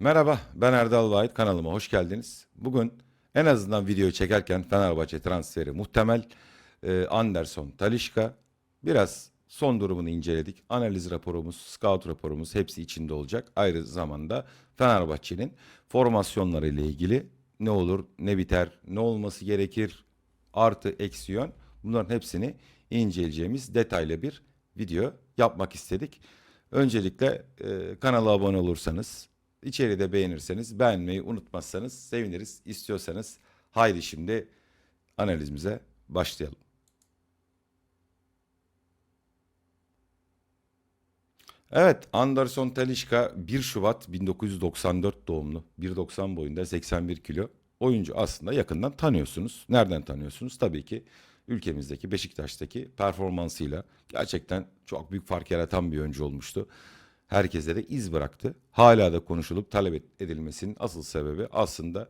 Merhaba, ben Erdal Vahit. Kanalıma hoş geldiniz. Bugün en azından videoyu çekerken Fenerbahçe transferi muhtemel. Ee, Anderson, Talişka. Biraz son durumunu inceledik. Analiz raporumuz, scout raporumuz hepsi içinde olacak. Ayrı zamanda Fenerbahçe'nin formasyonları ile ilgili ne olur, ne biter, ne olması gerekir, artı eksi yön. Bunların hepsini inceleyeceğimiz detaylı bir video yapmak istedik. Öncelikle e, kanala abone olursanız, içeriği de beğenirseniz, beğenmeyi unutmazsanız seviniriz. İstiyorsanız haydi şimdi analizimize başlayalım. Evet, Anderson Talişka 1 Şubat 1994 doğumlu. 1.90 boyunda 81 kilo. Oyuncu aslında yakından tanıyorsunuz. Nereden tanıyorsunuz? Tabii ki ülkemizdeki Beşiktaş'taki performansıyla gerçekten çok büyük fark yaratan bir oyuncu olmuştu. Herkese de iz bıraktı. Hala da konuşulup talep edilmesinin asıl sebebi aslında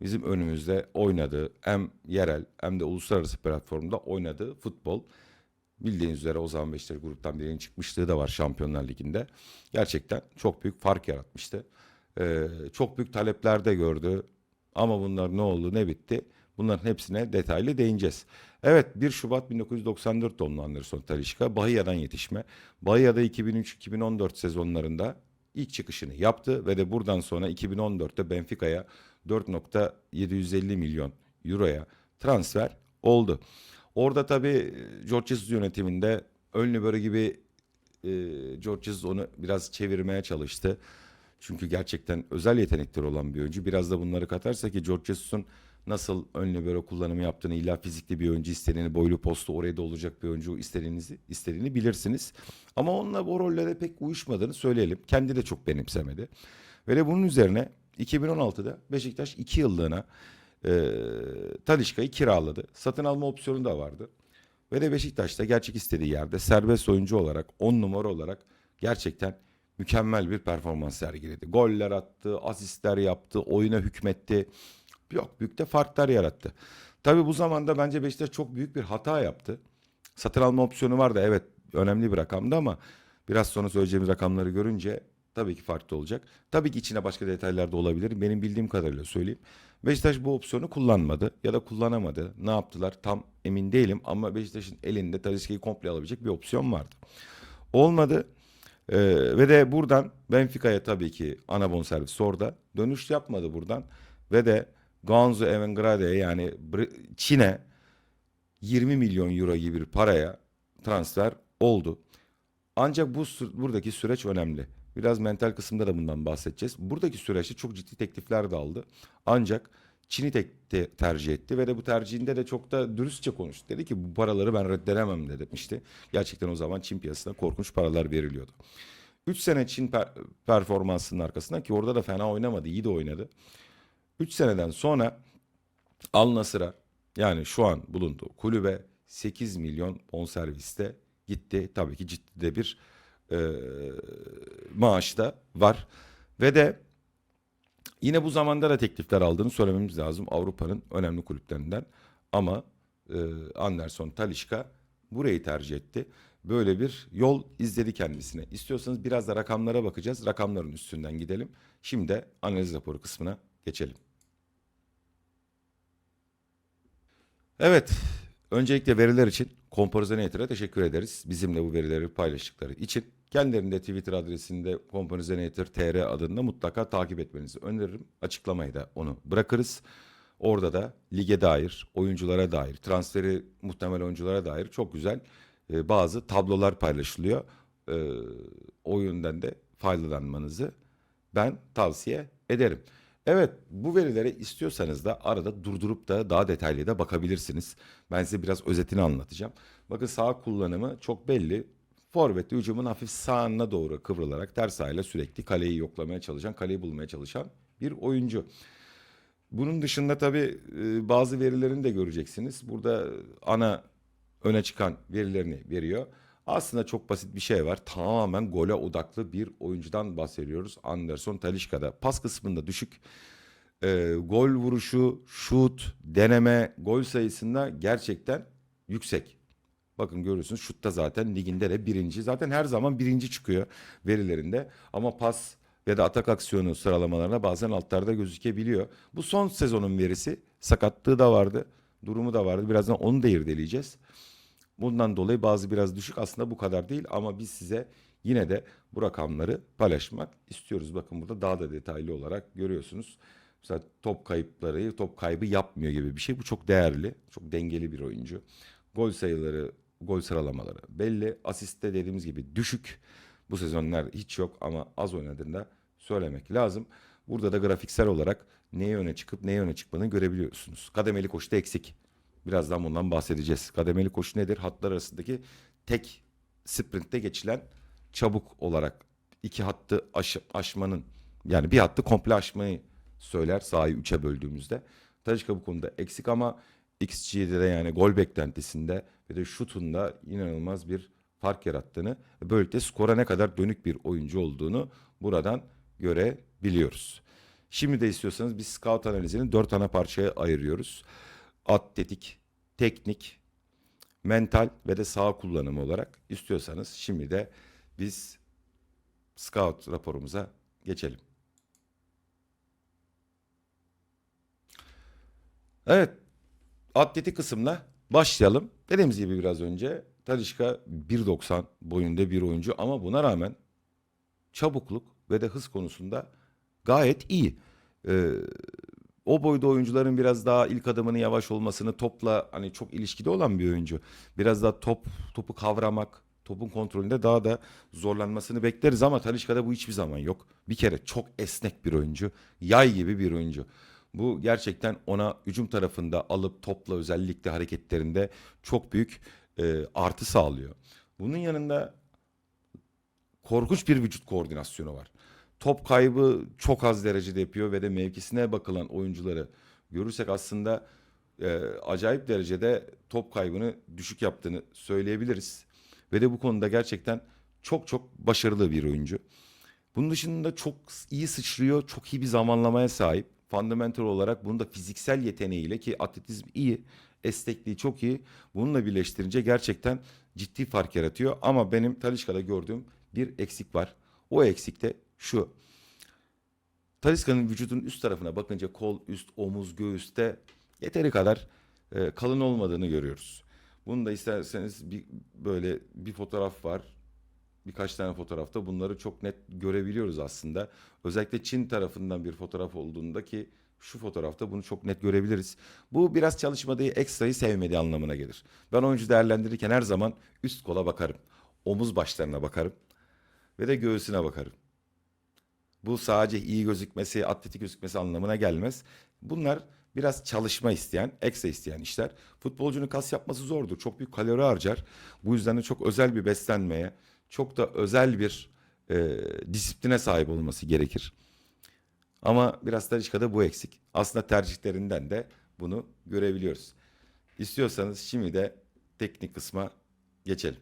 bizim önümüzde oynadığı hem yerel hem de uluslararası platformda oynadığı futbol. Bildiğiniz üzere o zaman Beşiktaş gruptan birinin çıkmışlığı da var Şampiyonlar Ligi'nde. Gerçekten çok büyük fark yaratmıştı. Ee, çok büyük talepler de gördü. Ama bunlar ne oldu ne bitti? Bunların hepsine detaylı değineceğiz. Evet 1 Şubat 1994 doğumlu Anderson Talişka. Bahia'dan yetişme. Bahia'da 2003-2014 sezonlarında ilk çıkışını yaptı ve de buradan sonra 2014'te Benfica'ya 4.750 milyon euroya transfer oldu. Orada tabii George Jesus yönetiminde ön libero gibi e, George Jesus onu biraz çevirmeye çalıştı. Çünkü gerçekten özel yetenekleri olan bir oyuncu. Biraz da bunları katarsa ki George Jesus'un nasıl ön libero kullanımı yaptığını, illa fizikli bir oyuncu istediğini, boylu postu oraya da olacak bir oyuncu istediğinizi, istediğini bilirsiniz. Ama onunla o rollere pek uyuşmadığını söyleyelim. Kendi de çok benimsemedi. Ve de bunun üzerine 2016'da Beşiktaş 2 yıllığına e, Talişka'yı kiraladı. Satın alma opsiyonu da vardı. Ve de Beşiktaş'ta gerçek istediği yerde serbest oyuncu olarak 10 numara olarak gerçekten mükemmel bir performans sergiledi. Goller attı, asistler yaptı, oyuna hükmetti. Yok büyük de farklar yarattı. Tabii bu zamanda bence Beşiktaş çok büyük bir hata yaptı. Satın alma opsiyonu vardı evet önemli bir rakamdı ama biraz sonra söyleyeceğimiz rakamları görünce tabii ki farklı olacak. Tabii ki içine başka detaylar da olabilir. Benim bildiğim kadarıyla söyleyeyim. Beşiktaş bu opsiyonu kullanmadı ya da kullanamadı. Ne yaptılar tam emin değilim ama Beşiktaş'ın elinde Talisca'yı komple alabilecek bir opsiyon vardı. Olmadı. Ee, ve de buradan Benfica'ya tabii ki ana bonservis orada. Dönüş yapmadı buradan. Ve de Gonzo Evengrade'ye yani Çin'e 20 milyon euro gibi bir paraya transfer oldu. Ancak bu buradaki süreç önemli. Biraz mental kısımda da bundan bahsedeceğiz. Buradaki süreçte çok ciddi teklifler de aldı. Ancak Çin'i tek te- tercih etti ve de bu tercihinde de çok da dürüstçe konuştu. Dedi ki bu paraları ben reddedemem dedi. İşte gerçekten o zaman Çin piyasasına korkunç paralar veriliyordu. 3 sene Çin per- performansının arkasından ki orada da fena oynamadı, iyi de oynadı. 3 seneden sonra Al Nasır'a yani şu an bulunduğu kulübe 8 milyon bonserviste gitti. Tabii ki ciddi de bir e, maaş da var. Ve de yine bu zamanda da teklifler aldığını söylememiz lazım Avrupa'nın önemli kulüplerinden. Ama e, Anderson Talişka burayı tercih etti. Böyle bir yol izledi kendisine. İstiyorsanız biraz da rakamlara bakacağız. Rakamların üstünden gidelim. Şimdi analiz raporu kısmına geçelim. Evet, öncelikle veriler için Composer teşekkür ederiz. Bizimle bu verileri paylaştıkları için. Kendilerini de Twitter adresinde Composer TR adında mutlaka takip etmenizi öneririm. Açıklamayı da onu bırakırız. Orada da lige dair, oyunculara dair, transferi muhtemel oyunculara dair çok güzel e, bazı tablolar paylaşılıyor. E, o yönden de faydalanmanızı ben tavsiye ederim. Evet bu verilere istiyorsanız da arada durdurup da daha detaylı da bakabilirsiniz. Ben size biraz özetini anlatacağım. Bakın sağ kullanımı çok belli. Forvet'te hücumun hafif sağına doğru kıvrılarak ters ayağıyla sürekli kaleyi yoklamaya çalışan, kaleyi bulmaya çalışan bir oyuncu. Bunun dışında tabii e, bazı verilerini de göreceksiniz. Burada ana öne çıkan verilerini veriyor. Aslında çok basit bir şey var. Tamamen gole odaklı bir oyuncudan bahsediyoruz. Anderson Talişka'da. Pas kısmında düşük. Ee, gol vuruşu, şut, deneme, gol sayısında gerçekten yüksek. Bakın görüyorsunuz şutta zaten liginde de birinci. Zaten her zaman birinci çıkıyor verilerinde. Ama pas ve de atak aksiyonu sıralamalarına bazen altlarda gözükebiliyor. Bu son sezonun verisi. Sakatlığı da vardı. Durumu da vardı. Birazdan onu da irdeleyeceğiz. Bundan dolayı bazı biraz düşük aslında bu kadar değil ama biz size yine de bu rakamları paylaşmak istiyoruz. Bakın burada daha da detaylı olarak görüyorsunuz. Mesela top kayıpları, top kaybı yapmıyor gibi bir şey. Bu çok değerli, çok dengeli bir oyuncu. Gol sayıları, gol sıralamaları belli. Asiste dediğimiz gibi düşük. Bu sezonlar hiç yok ama az oynadığında söylemek lazım. Burada da grafiksel olarak neye öne çıkıp neye öne çıkmadığını görebiliyorsunuz. Kademeli koşuda eksik. Birazdan bundan bahsedeceğiz. Kademeli koşu nedir? Hatlar arasındaki tek sprintte geçilen çabuk olarak iki hattı aş- aşmanın yani bir hattı komple aşmayı söyler sahayı üçe böldüğümüzde. Talisca bu konuda eksik ama XG'de de yani gol beklentisinde ve de şutunda inanılmaz bir fark yarattığını böylelikle skora ne kadar dönük bir oyuncu olduğunu buradan görebiliyoruz. Şimdi de istiyorsanız biz scout analizini dört ana parçaya ayırıyoruz. Atletik, teknik, mental ve de sağ kullanımı olarak istiyorsanız şimdi de biz scout raporumuza geçelim. Evet, atletik kısımla başlayalım. Dediğimiz gibi biraz önce Talişka 1.90 boyunda bir oyuncu ama buna rağmen çabukluk ve de hız konusunda gayet iyi. Ee, o boyda oyuncuların biraz daha ilk adımının yavaş olmasını topla hani çok ilişkide olan bir oyuncu. Biraz daha top topu kavramak, topun kontrolünde daha da zorlanmasını bekleriz ama Talişka'da bu hiçbir zaman yok. Bir kere çok esnek bir oyuncu, yay gibi bir oyuncu. Bu gerçekten ona hücum tarafında alıp topla özellikle hareketlerinde çok büyük e, artı sağlıyor. Bunun yanında korkunç bir vücut koordinasyonu var. Top kaybı çok az derecede yapıyor ve de mevkisine bakılan oyuncuları görürsek aslında e, acayip derecede top kaybını düşük yaptığını söyleyebiliriz. Ve de bu konuda gerçekten çok çok başarılı bir oyuncu. Bunun dışında çok iyi sıçrıyor, çok iyi bir zamanlamaya sahip. Fundamental olarak bunun da fiziksel yeteneğiyle ki atletizm iyi, esnekliği çok iyi. Bununla birleştirince gerçekten ciddi fark yaratıyor. Ama benim Talişka'da gördüğüm bir eksik var. O eksik de şu. Taliska'nın vücudun üst tarafına bakınca kol, üst, omuz, göğüste yeteri kadar e, kalın olmadığını görüyoruz. Bunu da isterseniz bir, böyle bir fotoğraf var. Birkaç tane fotoğrafta bunları çok net görebiliyoruz aslında. Özellikle Çin tarafından bir fotoğraf olduğunda ki şu fotoğrafta bunu çok net görebiliriz. Bu biraz çalışmadığı ekstrayı sevmediği anlamına gelir. Ben oyuncu değerlendirirken her zaman üst kola bakarım. Omuz başlarına bakarım ve de göğsüne bakarım. Bu sadece iyi gözükmesi, atletik gözükmesi anlamına gelmez. Bunlar biraz çalışma isteyen, ekstra isteyen işler. Futbolcunun kas yapması zordur. Çok büyük kalori harcar. Bu yüzden de çok özel bir beslenmeye, çok da özel bir e, disipline sahip olması gerekir. Ama biraz Talişka'da bu eksik. Aslında tercihlerinden de bunu görebiliyoruz. İstiyorsanız şimdi de teknik kısma geçelim.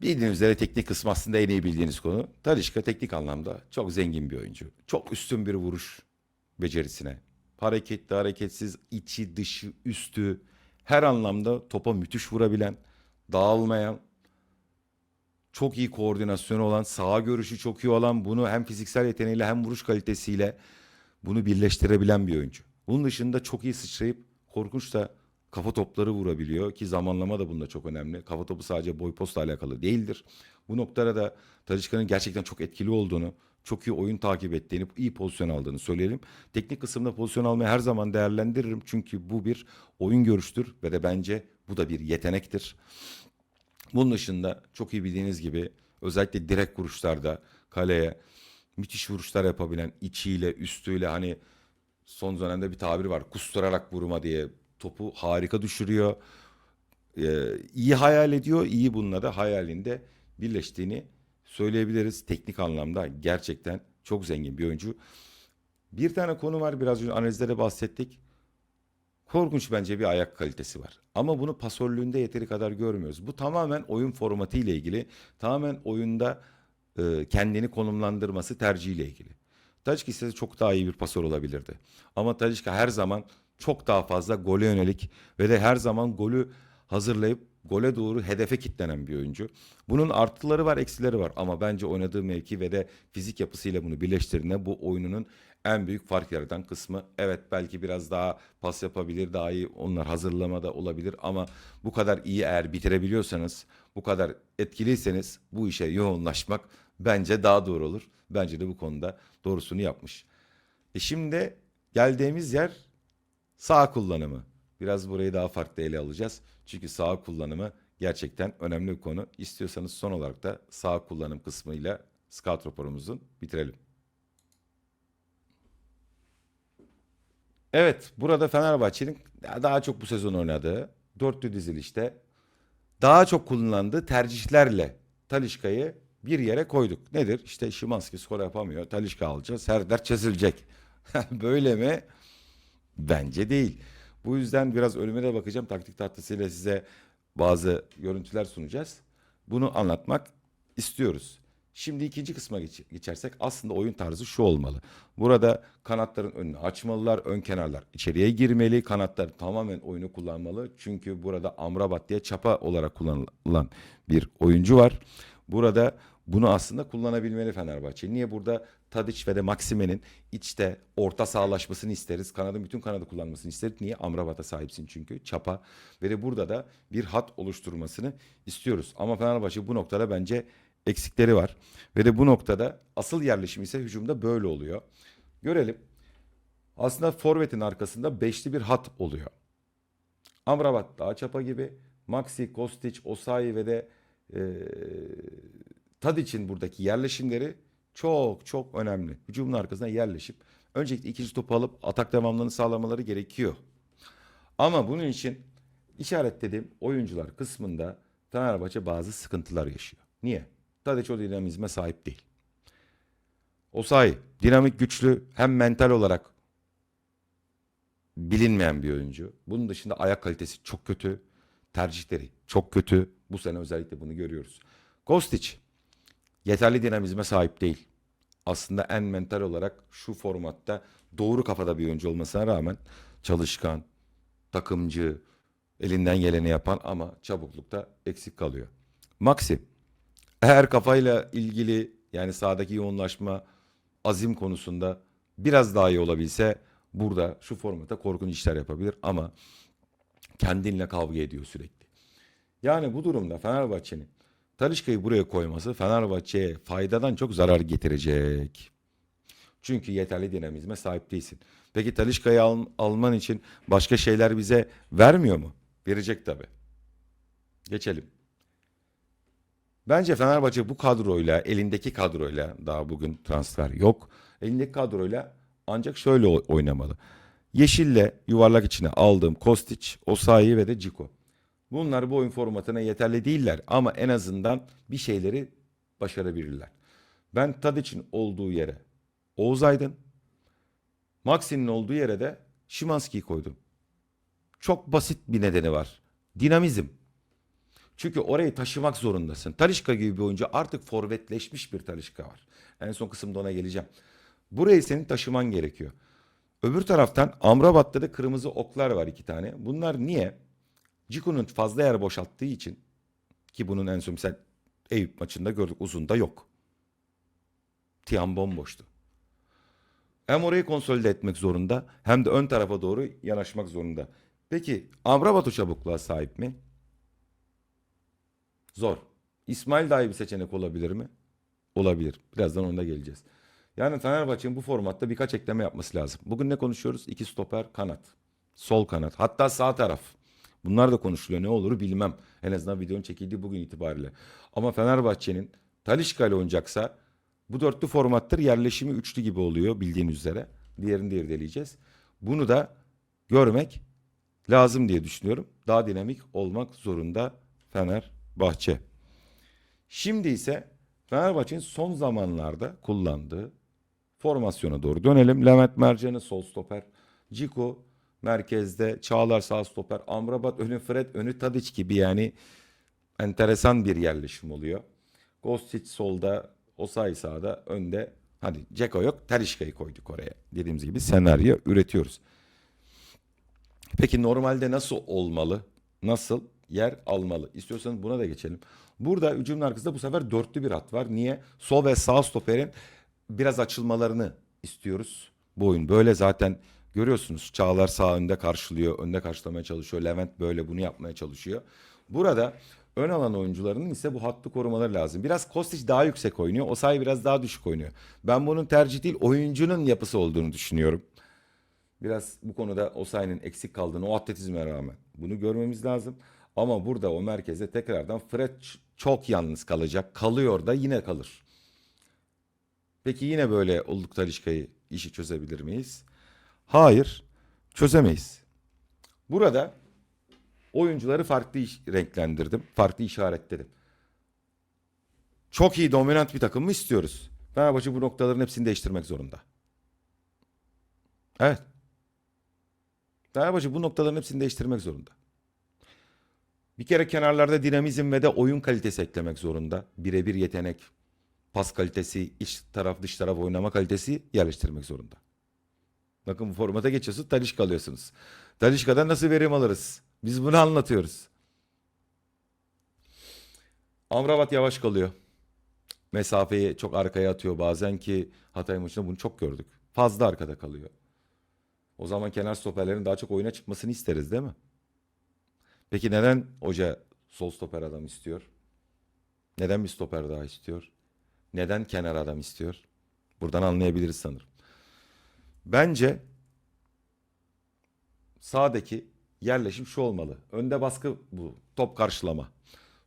Bildiğiniz üzere teknik kısmı aslında en iyi bildiğiniz konu. Talişka teknik anlamda çok zengin bir oyuncu. Çok üstün bir vuruş becerisine. Hareketli, hareketsiz, içi, dışı, üstü her anlamda topa müthiş vurabilen, dağılmayan, çok iyi koordinasyonu olan, saha görüşü çok iyi olan, bunu hem fiziksel yeteneğiyle hem vuruş kalitesiyle bunu birleştirebilen bir oyuncu. Bunun dışında çok iyi sıçrayıp korkunç da kafa topları vurabiliyor ki zamanlama da bunda çok önemli. Kafa topu sadece boy postla alakalı değildir. Bu noktada da Talişka'nın gerçekten çok etkili olduğunu, çok iyi oyun takip ettiğini, iyi pozisyon aldığını söyleyelim. Teknik kısımda pozisyon almayı her zaman değerlendiririm. Çünkü bu bir oyun görüştür ve de bence bu da bir yetenektir. Bunun dışında çok iyi bildiğiniz gibi özellikle direkt vuruşlarda kaleye müthiş vuruşlar yapabilen içiyle üstüyle hani son dönemde bir tabir var kusturarak vurma diye topu harika düşürüyor. Ee, iyi hayal ediyor. iyi bununla da hayalinde birleştiğini söyleyebiliriz. Teknik anlamda gerçekten çok zengin bir oyuncu. Bir tane konu var biraz önce analizlere bahsettik. Korkunç bence bir ayak kalitesi var. Ama bunu pasörlüğünde yeteri kadar görmüyoruz. Bu tamamen oyun formatı ile ilgili. Tamamen oyunda e, kendini konumlandırması tercihiyle ilgili. Tadic ise çok daha iyi bir pasör olabilirdi. Ama Tadic her zaman çok daha fazla gole yönelik ve de her zaman golü hazırlayıp gole doğru hedefe kitlenen bir oyuncu. Bunun artıları var, eksileri var ama bence oynadığı mevki ve de fizik yapısıyla bunu birleştirdiğinde bu oyununun en büyük fark yaratan kısmı. Evet belki biraz daha pas yapabilir, daha iyi onlar hazırlamada olabilir ama bu kadar iyi eğer bitirebiliyorsanız, bu kadar etkiliyseniz bu işe yoğunlaşmak bence daha doğru olur. Bence de bu konuda doğrusunu yapmış. E şimdi geldiğimiz yer sağ kullanımı. Biraz burayı daha farklı ele alacağız. Çünkü sağ kullanımı gerçekten önemli bir konu. İstiyorsanız son olarak da sağ kullanım kısmıyla scout raporumuzun bitirelim. Evet, burada Fenerbahçe'nin daha çok bu sezon oynadığı dörtlü dizilişte daha çok kullanıldığı tercihlerle Talişka'yı bir yere koyduk. Nedir? İşte Şimanski skor yapamıyor. Talişka alacağız. Her dert çözülecek. Böyle mi? Bence değil. Bu yüzden biraz ölüme de bakacağım. Taktik tahtasıyla size bazı görüntüler sunacağız. Bunu anlatmak istiyoruz. Şimdi ikinci kısma geç- geçersek aslında oyun tarzı şu olmalı. Burada kanatların önünü açmalılar, ön kenarlar içeriye girmeli, kanatlar tamamen oyunu kullanmalı. Çünkü burada Amrabat diye çapa olarak kullanılan bir oyuncu var. Burada bunu aslında kullanabilmeli Fenerbahçe. Niye burada Tadic ve de Maksime'nin içte orta sağlaşmasını isteriz. Kanadın bütün kanadı kullanmasını isteriz. Niye? Amrabat'a sahipsin çünkü. Çapa. Ve de burada da bir hat oluşturmasını istiyoruz. Ama Fenerbahçe bu noktada bence eksikleri var. Ve de bu noktada asıl yerleşim ise hücumda böyle oluyor. Görelim. Aslında forvetin arkasında beşli bir hat oluyor. Amrabat daha çapa gibi. Maxi, Kostic, Osayi ve de e, Tadic'in buradaki yerleşimleri çok çok önemli. Hücumun arkasına yerleşip öncelikle ikinci topu alıp atak devamlılığını sağlamaları gerekiyor. Ama bunun için işaretlediğim oyuncular kısmında Fenerbahçe bazı sıkıntılar yaşıyor. Niye? Tadic o dinamizme sahip değil. Osayi dinamik güçlü hem mental olarak bilinmeyen bir oyuncu. Bunun dışında ayak kalitesi çok kötü. Tercihleri çok kötü. Bu sene özellikle bunu görüyoruz. Kostic yeterli dinamizme sahip değil. Aslında en mental olarak şu formatta doğru kafada bir oyuncu olmasına rağmen çalışkan, takımcı, elinden geleni yapan ama çabuklukta eksik kalıyor. Maxi eğer kafayla ilgili yani sahadaki yoğunlaşma, azim konusunda biraz daha iyi olabilse burada şu formata korkunç işler yapabilir ama kendinle kavga ediyor sürekli. Yani bu durumda Fenerbahçe'nin Talişka'yı buraya koyması Fenerbahçe'ye faydadan çok zarar getirecek. Çünkü yeterli dinamizme sahip değilsin. Peki Talişka'yı al, alman için başka şeyler bize vermiyor mu? Verecek tabii. Geçelim. Bence Fenerbahçe bu kadroyla, elindeki kadroyla daha bugün transfer yok. Elindeki kadroyla ancak şöyle oynamalı. Yeşille yuvarlak içine aldığım Kostic, Osayi ve de Ciko. Bunlar bu oyun formatına yeterli değiller ama en azından bir şeyleri başarabilirler. Ben Tadic'in olduğu yere Oğuz Aydın, Maxi'nin olduğu yere de Şimanski'yi koydum. Çok basit bir nedeni var. Dinamizm. Çünkü orayı taşımak zorundasın. Talişka gibi bir oyuncu artık forvetleşmiş bir Talişka var. En son kısımda ona geleceğim. Burayı senin taşıman gerekiyor. Öbür taraftan Amrabat'ta da kırmızı oklar var iki tane. Bunlar niye? Ciku'nun fazla yer boşalttığı için ki bunun en son mesela Eyüp maçında gördük uzun da yok. Tiam bomboştu. Hem orayı konsolide etmek zorunda hem de ön tarafa doğru yanaşmak zorunda. Peki Amrabat o çabukluğa sahip mi? Zor. İsmail daha iyi bir seçenek olabilir mi? Olabilir. Birazdan onda geleceğiz. Yani Fenerbahçe'nin bu formatta birkaç ekleme yapması lazım. Bugün ne konuşuyoruz? İki stoper kanat. Sol kanat. Hatta sağ taraf. Bunlar da konuşuluyor. Ne olur bilmem. En azından videonun çekildiği bugün itibariyle. Ama Fenerbahçe'nin Talişka ile oynayacaksa bu dörtlü formattır. Yerleşimi üçlü gibi oluyor bildiğin üzere. Diğerini de irdeleyeceğiz. Bunu da görmek lazım diye düşünüyorum. Daha dinamik olmak zorunda Fenerbahçe. Şimdi ise Fenerbahçe'nin son zamanlarda kullandığı formasyona doğru dönelim. Levent Mercan'ı sol stoper. Ciko merkezde. Çağlar sağ stoper. Amrabat önü Fred önü Tadic gibi yani enteresan bir yerleşim oluyor. Kostic solda. Osayi sağda. Önde hadi Ceko yok. Talişka'yı koyduk oraya. Dediğimiz gibi senaryo üretiyoruz. Peki normalde nasıl olmalı? Nasıl? yer almalı. İstiyorsanız buna da geçelim. Burada hücumun arkasında bu sefer dörtlü bir hat var. Niye? Sol ve sağ stoperin biraz açılmalarını istiyoruz. Bu oyun böyle zaten görüyorsunuz. Çağlar sağ önde karşılıyor. Önde karşılamaya çalışıyor. Levent böyle bunu yapmaya çalışıyor. Burada ön alan oyuncularının ise bu hattı korumaları lazım. Biraz Kostić daha yüksek oynuyor. Osayi biraz daha düşük oynuyor. Ben bunun tercih değil oyuncunun yapısı olduğunu düşünüyorum. Biraz bu konuda Osayi'nin eksik kaldığını o atletizme rağmen bunu görmemiz lazım. Ama burada o merkezde tekrardan Fred çok yalnız kalacak. Kalıyor da yine kalır. Peki yine böyle olduk Talişka'yı işi çözebilir miyiz? Hayır, çözemeyiz. Burada oyuncuları farklı renklendirdim, farklı işaretledim. Çok iyi dominant bir takım mı istiyoruz? Fenerbahçe bu noktaların hepsini değiştirmek zorunda. Evet. Fenerbahçe bu noktaların hepsini değiştirmek zorunda. Bir kere kenarlarda dinamizm ve de oyun kalitesi eklemek zorunda. Birebir yetenek, pas kalitesi, iç taraf dış taraf oynama kalitesi yerleştirmek zorunda. Bakın formata geçiyorsunuz, Talişka alıyorsunuz. Talişka'dan nasıl verim alırız? Biz bunu anlatıyoruz. Amrabat yavaş kalıyor. Mesafeyi çok arkaya atıyor bazen ki Hatay maçında bunu çok gördük. Fazla arkada kalıyor. O zaman kenar stoperlerin daha çok oyuna çıkmasını isteriz değil mi? Peki neden hoca sol stoper adam istiyor? Neden bir stoper daha istiyor? Neden kenar adam istiyor? Buradan anlayabiliriz sanırım. Bence sağdaki yerleşim şu olmalı. Önde baskı bu. Top karşılama.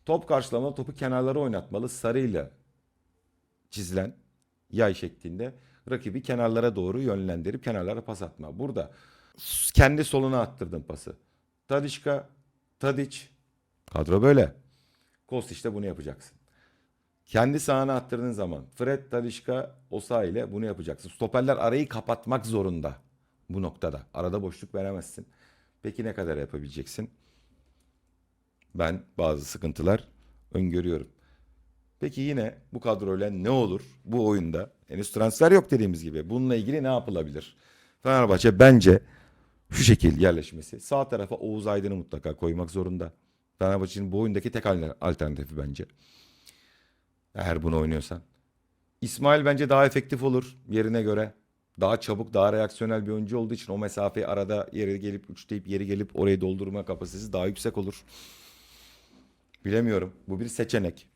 Top karşılama topu kenarlara oynatmalı. Sarıyla çizilen yay şeklinde rakibi kenarlara doğru yönlendirip kenarlara pas atma. Burada kendi soluna attırdım pası. Tadişka, Tadiç. Kadro böyle. Kostić de bunu yapacaksın. Kendi sahana attırdığın zaman Fred, Tadişka, Osa ile bunu yapacaksın. Stoperler arayı kapatmak zorunda bu noktada. Arada boşluk veremezsin. Peki ne kadar yapabileceksin? Ben bazı sıkıntılar öngörüyorum. Peki yine bu kadroyla ne olur bu oyunda? Henüz transfer yok dediğimiz gibi. Bununla ilgili ne yapılabilir? Fenerbahçe bence şu şekil yerleşmesi. Sağ tarafa Oğuz Aydın'ı mutlaka koymak zorunda. Fenerbahçe'nin bu oyundaki tek al- alternatifi bence. Eğer bunu oynuyorsan. İsmail bence daha efektif olur yerine göre. Daha çabuk, daha reaksiyonel bir oyuncu olduğu için o mesafeyi arada yere gelip üçleyip yeri gelip orayı doldurma kapasitesi daha yüksek olur. Bilemiyorum. Bu bir seçenek.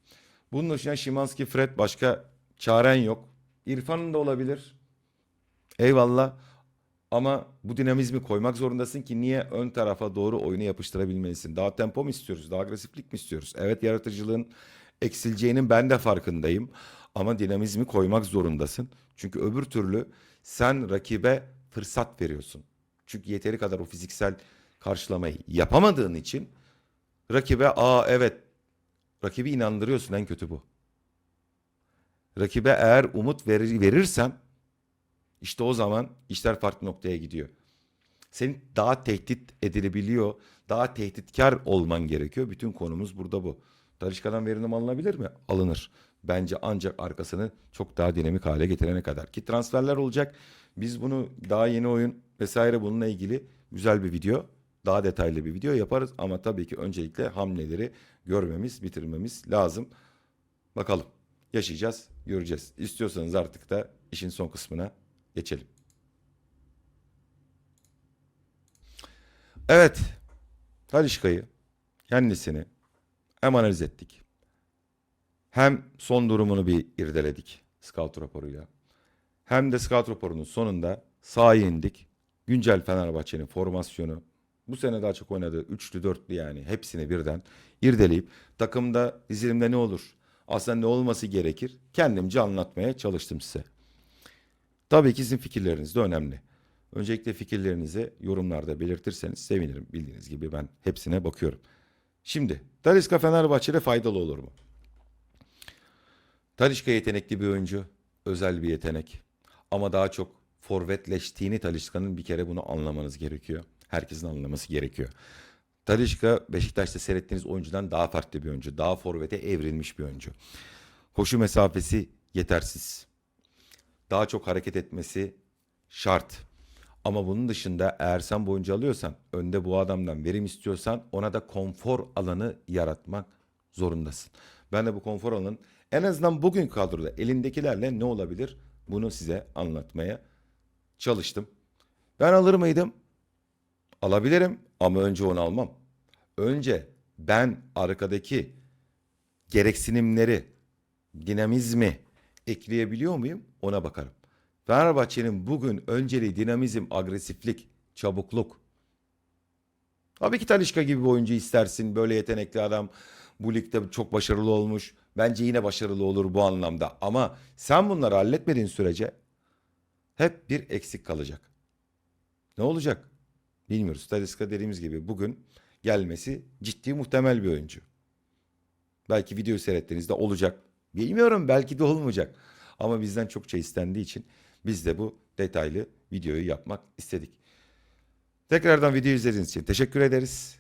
Bunun dışında Şimanski, Fred başka çaren yok. İrfan'ın da olabilir. Eyvallah. Ama bu dinamizmi koymak zorundasın ki niye ön tarafa doğru oyunu yapıştırabilmelisin? Daha tempo mu istiyoruz? Daha agresiflik mi istiyoruz? Evet yaratıcılığın eksileceğinin ben de farkındayım. Ama dinamizmi koymak zorundasın. Çünkü öbür türlü sen rakibe fırsat veriyorsun. Çünkü yeteri kadar o fiziksel karşılamayı yapamadığın için rakibe aa evet rakibi inandırıyorsun en kötü bu. Rakibe eğer umut verir, verirsen işte o zaman işler farklı noktaya gidiyor. Senin daha tehdit edilebiliyor, daha tehditkar olman gerekiyor. Bütün konumuz burada bu. Talişka'dan verim alınabilir mi? Alınır. Bence ancak arkasını çok daha dinamik hale getirene kadar. Ki transferler olacak. Biz bunu daha yeni oyun vesaire bununla ilgili güzel bir video, daha detaylı bir video yaparız. Ama tabii ki öncelikle hamleleri görmemiz, bitirmemiz lazım. Bakalım. Yaşayacağız, göreceğiz. İstiyorsanız artık da işin son kısmına geçelim. Evet. Talişka'yı kendisini hem analiz ettik. Hem son durumunu bir irdeledik scout raporuyla. Hem de scout raporunun sonunda sahaya indik. Güncel Fenerbahçe'nin formasyonu bu sene daha çok oynadığı üçlü dörtlü yani hepsini birden irdeleyip takımda dizilimde ne olur? Aslında ne olması gerekir? Kendimce anlatmaya çalıştım size. Tabii ki sizin fikirleriniz de önemli. Öncelikle fikirlerinizi yorumlarda belirtirseniz sevinirim. Bildiğiniz gibi ben hepsine bakıyorum. Şimdi Talisca Fenerbahçe'de faydalı olur mu? Talişka yetenekli bir oyuncu. Özel bir yetenek. Ama daha çok forvetleştiğini Talişka'nın bir kere bunu anlamanız gerekiyor. Herkesin anlaması gerekiyor. Talişka Beşiktaş'ta seyrettiğiniz oyuncudan daha farklı bir oyuncu. Daha forvete evrilmiş bir oyuncu. Koşu mesafesi yetersiz. Daha çok hareket etmesi şart. Ama bunun dışında eğer sen boyunca alıyorsan, önde bu adamdan verim istiyorsan ona da konfor alanı yaratmak zorundasın. Ben de bu konfor alanın en azından bugün kadroda elindekilerle ne olabilir bunu size anlatmaya çalıştım. Ben alır mıydım? Alabilirim ama önce onu almam. Önce ben arkadaki gereksinimleri, dinamizmi ekleyebiliyor muyum? Ona bakarım. Fenerbahçe'nin bugün önceliği dinamizm, agresiflik, çabukluk. Tabii ki Talişka gibi bir oyuncu istersin. Böyle yetenekli adam bu ligde çok başarılı olmuş. Bence yine başarılı olur bu anlamda. Ama sen bunları halletmediğin sürece hep bir eksik kalacak. Ne olacak? Bilmiyoruz. Talisca dediğimiz gibi bugün gelmesi ciddi muhtemel bir oyuncu. Belki video seyrettiğinizde olacak. Bilmiyorum belki de olmayacak. Ama bizden çokça istendiği için biz de bu detaylı videoyu yapmak istedik. Tekrardan video izlediğiniz için teşekkür ederiz.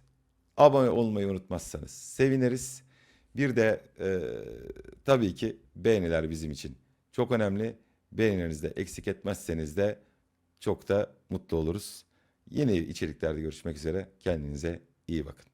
Abone olmayı unutmazsanız seviniriz. Bir de e, tabii ki beğeniler bizim için çok önemli. Beğenilerinizi eksik etmezseniz de çok da mutlu oluruz. Yeni içeriklerde görüşmek üzere. Kendinize iyi bakın.